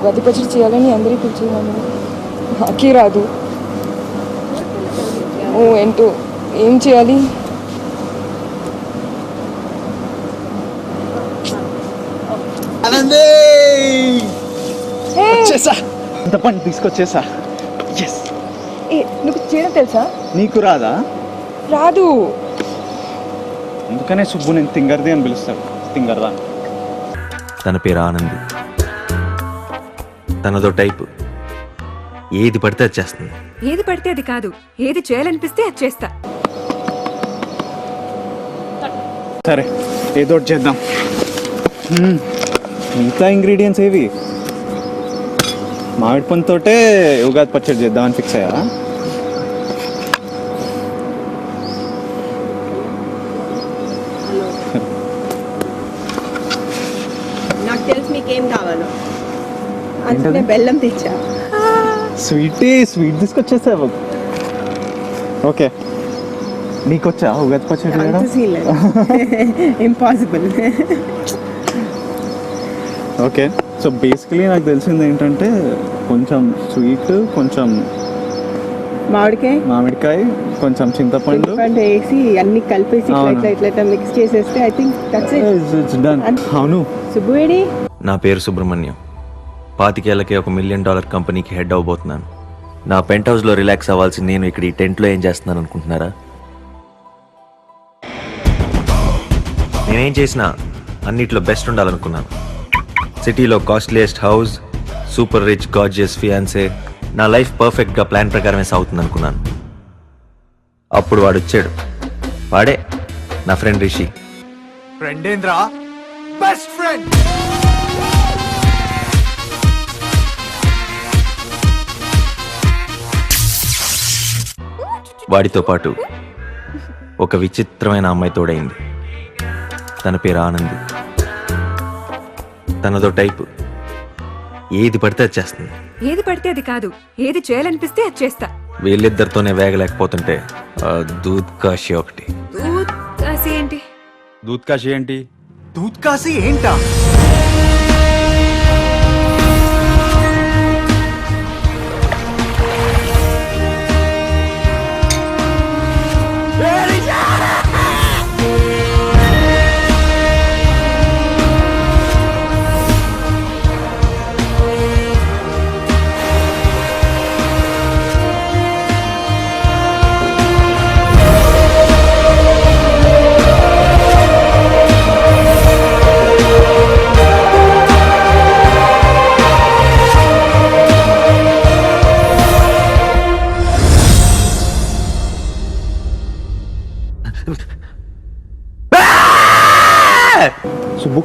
ఉగాది పచ్చడి చేయాలని అందరికీ పిలిచేదాన్ని నాకే రాదు. ఓ ఏంటో ఏం చేయాలి? ఇంత పని తీసుకొచ్చేసా. ఏ, నీకు చేయడం తెలుసా? నీకు రాదా? రాదు. అందుకనే సుబ్బు నేను తింగర్ది అని పిలుస్తాడు. తింగర్దా? తన పేరు ఆనంది. తనదో టైపు. ఏది పడితే అది చేస్తుంది. ఏది పడితే అది కాదు. ఏది చేయాలనిపిస్తే అది చేస్తా. సరే ఏదో ఒకటి చేద్దాం. మ్మ్. మిగతా ఇంగ్రీడియంట్స్ ఏవి? మామిడి పంతోటే ఉగాది పచ్చడి చేద్దామని ఫిక్స్ అయ్యా నాకు తెలుసు మీకేం కావాలో? అందుకనే బెల్లం తెచ్చా. స్వీట్ స్వీట్ తీసుకొచ్చేసా. ఓకే. నీకొచ్చా? ఉగాది పచ్చడి ఇంపాసిబుల్ ఓకే. సో బేసికలీ నాకు తెలిసింది ఏంటంటే కొంచెం స్వీట్ కొంచెం మామిడికాయ? మామిడికాయ కొంచెం చింతపండు. చింతపండు వేసి అన్ని కలిపేసి ఇట్లా అవును. ఇట్లా ఇట్లా ఇట్లా మిక్స్ చేసేస్తే I think that's it it's done అవును. సుబ్బువేడి? నా పేరు సుబ్రహ్మణ్యం. పాతికేళ్ళకే ఒక మిలియన్ డాలర్ కంపెనీకి హెడ్ అవ్వబోతున్నాను. నా పెంట్ హౌస్లో రిలాక్స్ అవ్వాల్సి నేను ఇక్కడ ఈ టెంట్లో ఏం చేస్తున్నాను అనుకుంటున్నారా? నేనేం చేసినా అన్నిట్లో బెస్ట్ ఉండాలనుకున్నాను. సిటీలో costliest house super rich gorgeous fiancée నా లైఫ్ పర్ఫెక్ట్గా ప్లాన్ ప్రకారమే సాగుతుంది అనుకున్నాను. అప్పుడు వాడు వచ్చాడు. వాడే నా ఫ్రెండ్ రిషి. ఫ్రెండేంద్రా? Best friend! వాడితో పాటు ఒక విచిత్రమైన అమ్మాయి తోడైంది. తన పేరు ఆనంది. తనదో టైపు. ఏది పడితే అది చేస్తుంది. ఏది పడితే అది కాదు. ఏది చేయాలనిపిస్తే అది చేస్తా. వీళ్ళిద్దరితోనే వేగలేకపోతుంటే ఆ దూద్ కాశీ ఒకటి. దూద్ కాసి ఏంటి? దూత్ కాశీ ఏంటి? దూత్ కాశీ ఏంటా?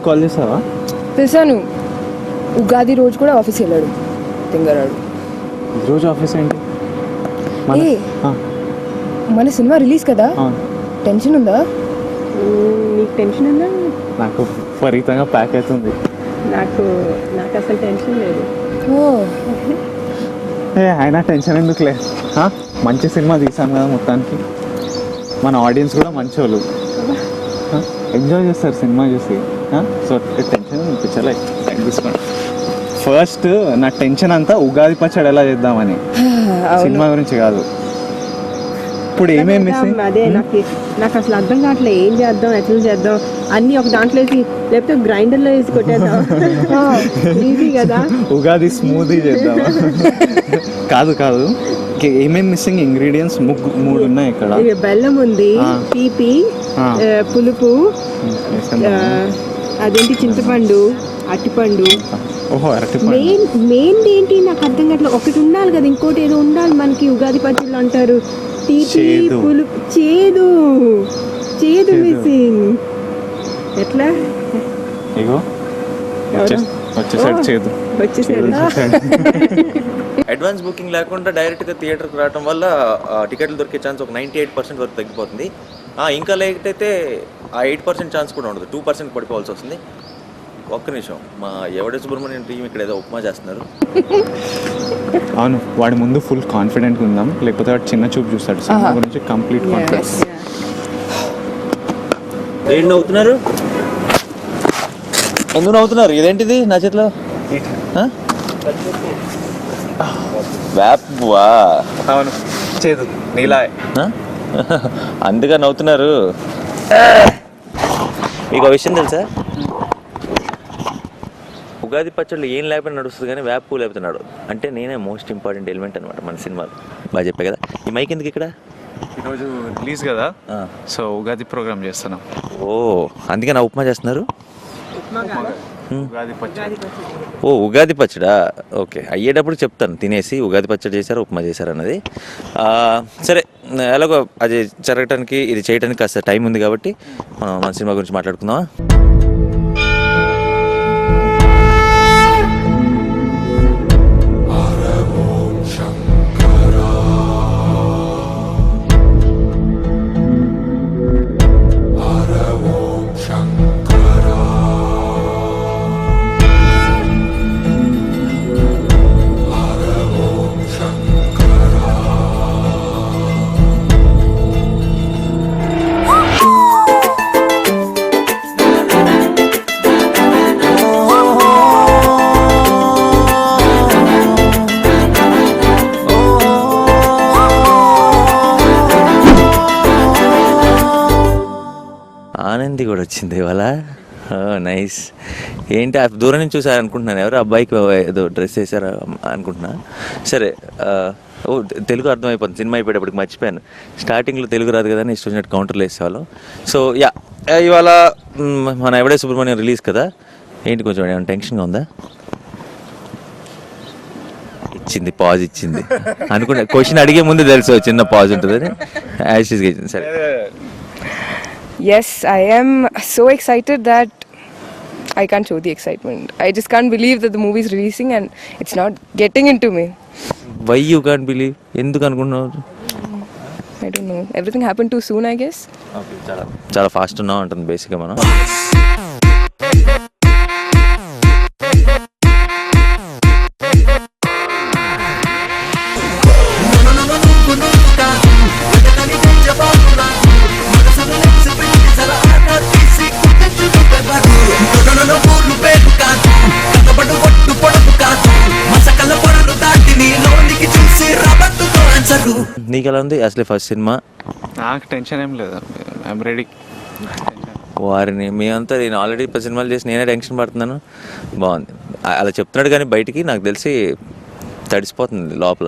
కాల్ చేసావా? తెలుసాను ఉగాది రోజు కూడా ఆఫీస్ వెళ్ళాడు తింగరాడు. ఈరోజు ఆఫీస్ ఏంటి? మన- ఏ. ఆ, మన సినిమా రిలీజ్ కదా. టెన్షన్ ఉందా? నీకు టెన్షన్ ఉందా? నాకు విపరీతంగా ప్యాక్ అవుతుంది. నాకు నాకు అసలు టెన్షన్ లేదు. ఓ. ఏ అయినా టెన్షన్ ఎందుకులే? మంచి సినిమా తీసాను కదా మొత్తానికి. మన ఆడియన్స్ కూడా మంచి వాళ్ళు ఎంజాయ్ చేస్తారు సినిమా చూసి. సో టెన్షన్ అనిపించలే తీసుకోండి ఫస్ట్ నా టెన్షన్ అంతా ఉగాది పచ్చడి ఎలా చేద్దామని. సినిమా గురించి కాదు. ఇప్పుడు ఏమేమి అదే నాకు నాకు అసలు అర్థం కావట్లేదు ఏం చేద్దాం ఎట్లా చేద్దాం. అన్ని ఒక దాంట్లో వేసి లేకపోతే గ్రైండర్లో వేసి కొట్టేద్దాం. ఈజీ కదా. ఉగాది స్మూదీ చేద్దామా? కాదు కాదు. ఏమేమి మిస్సింగ్ ఇంగ్రీడియంట్స్ ముగ్గు మూడు ఉన్నాయి ఇక్కడ. ఇక బెల్లం ఉంది. తీపి. ఆ, పులుపు? ఆ, అదేంటి చింతపండు అట్టిపండు ఓహో మెయిన్ మెయిన్ ఏంటి? నాకు అర్థం కావట్లేదు. ఒకటి ఉండాలి కదా ఇంకోటి ఏదో ఉండాలి మనకి. ఉగాది పచ్చళ్ళు అంటారు. తీపి చేదు. పులుపు. చేదు. మిస్సింగ్. ఎట్లా? ఇగో. చేదు. అడ్వాన్స్ బుకింగ్ లేకుండా డైరెక్ట్గా థియేటర్కి రావడం వల్ల టికెట్లు దొరికే ఛాన్స్ ఒక నైంటీ ఎయిట్ పర్సెంట్ వరకు తగ్గిపోతుంది. ఆ, ఇంకా లేట్ అయితే ఆ ఎయిట్ పర్సెంట్ ఛాన్స్ కూడా ఉండదు. టూ పర్సెంట్ పడిపోవాల్సి వస్తుంది. ఒక్క నిమిషం. మా ఎవడే సుబ్రహ్మణ్యం టీం ఇక్కడ ఏదో ఉప్మా చేస్తున్నారు. అవును వాడి ముందు ఫుల్ కాన్ఫిడెంట్ ఉందాం. లేకపోతే వాడు చిన్న చూపు చూస్తాడు. సినిమా. గురించి కంప్లీట్ కాన్ఫిడెన్స్ ఏంటి నవ్వుతున్నారు? ఎందుకు నవ్వుతున్నారు? ఇదేంటిది నా చేతిలో? ఆ? వేపవా అవును. చేదు. నీలా అందుగా నవ్వుతున్నారు. మీకు విషయం తెలుసా? ఉగాది పచ్చళ్ళు ఏం లేకపోయినా నడుస్తుంది కానీ వేప పువ్వు లేకపోతే నడవదు. అంటే నేనే మోస్ట్ ఇంపార్టెంట్ ఎలిమెంట్ అనమాట మన సినిమాలో. బాగా చెప్పా కదా. ఈ మైక్ ఎందుకు ఇక్కడ? ఈరోజు రిలీజ్ కదా. సో ఉగాది ప్రోగ్రామ్ చేస్తున్నాం. ఓ అందుకే నా ఉప్మా చేస్తున్నారు? ఉగాది పచ్చడి. ఓ ఉగాది పచ్చడా? ఓకే. అయ్యేటప్పుడు చెప్తాను. తినేసి ఉగాది పచ్చడి చేశారు ఉప్మా చేశారు అన్నది. ఆ, సరే. ఎలాగో అది జరగటానికి ఇది చేయడానికి కాస్త టైం ఉంది కాబట్టి మనం మన సినిమా గురించి మాట్లాడుకుందామా? ఆనంది కూడా వచ్చింది ఇవాళ. నైస్. ఏంటి దూరం నుంచి చూసారు అనుకుంటున్నాను ఎవరు? అబ్బాయికి ఏదో డ్రెస్ వేసారా అనుకుంటున్నా. సరే ఓ తెలుగు అర్థమైపోతుంది. సినిమా అయిపోయేటప్పటికి మర్చిపోయాను. స్టార్టింగ్లో తెలుగు రాదు కదా అని ఇష్టం వచ్చినట్టు కౌంటర్లు వేసేవాళ్ళం. సో యా ఇవాళ మన ఎవడే సుబ్రహ్మణ్యం రిలీజ్ కదా? ఏంటి కొంచెం ఏమైనా టెన్షన్గా ఉందా? ఇచ్చింది పాజ్ ఇచ్చింది. అనుకుంటే క్వశ్చన్ అడిగే ముందు తెలుసు చిన్న పాజ్ ఉంటుందని. యాషిస్గా ఇచ్చింది. సరే. Yes, I am so excited that I can't show the excitement. I just can't believe that the movie is releasing and it's not getting into me. Why you can't believe ఎందుకు అనుకుంటున్నావు I don't know. Everything happened too soon, I guess. చాలా చాలా fast ఉన్నాం అంటుంది బేసిక్గా మనం నీకు ఎలా ఉంది అసలే ఫస్ట్ సినిమా. నాకు టెన్షన్ ఏం లేదు. ఐఎమ్ రెడీ వారిని మేమంతా నేను ఆల్రెడీ పది సినిమాలు చేసి నేనే టెన్షన్ పడుతున్నాను. బాగుంది. అలా చెప్తున్నాడు కానీ బయటికి నాకు తెలిసి తడిసిపోతుంది లోపల.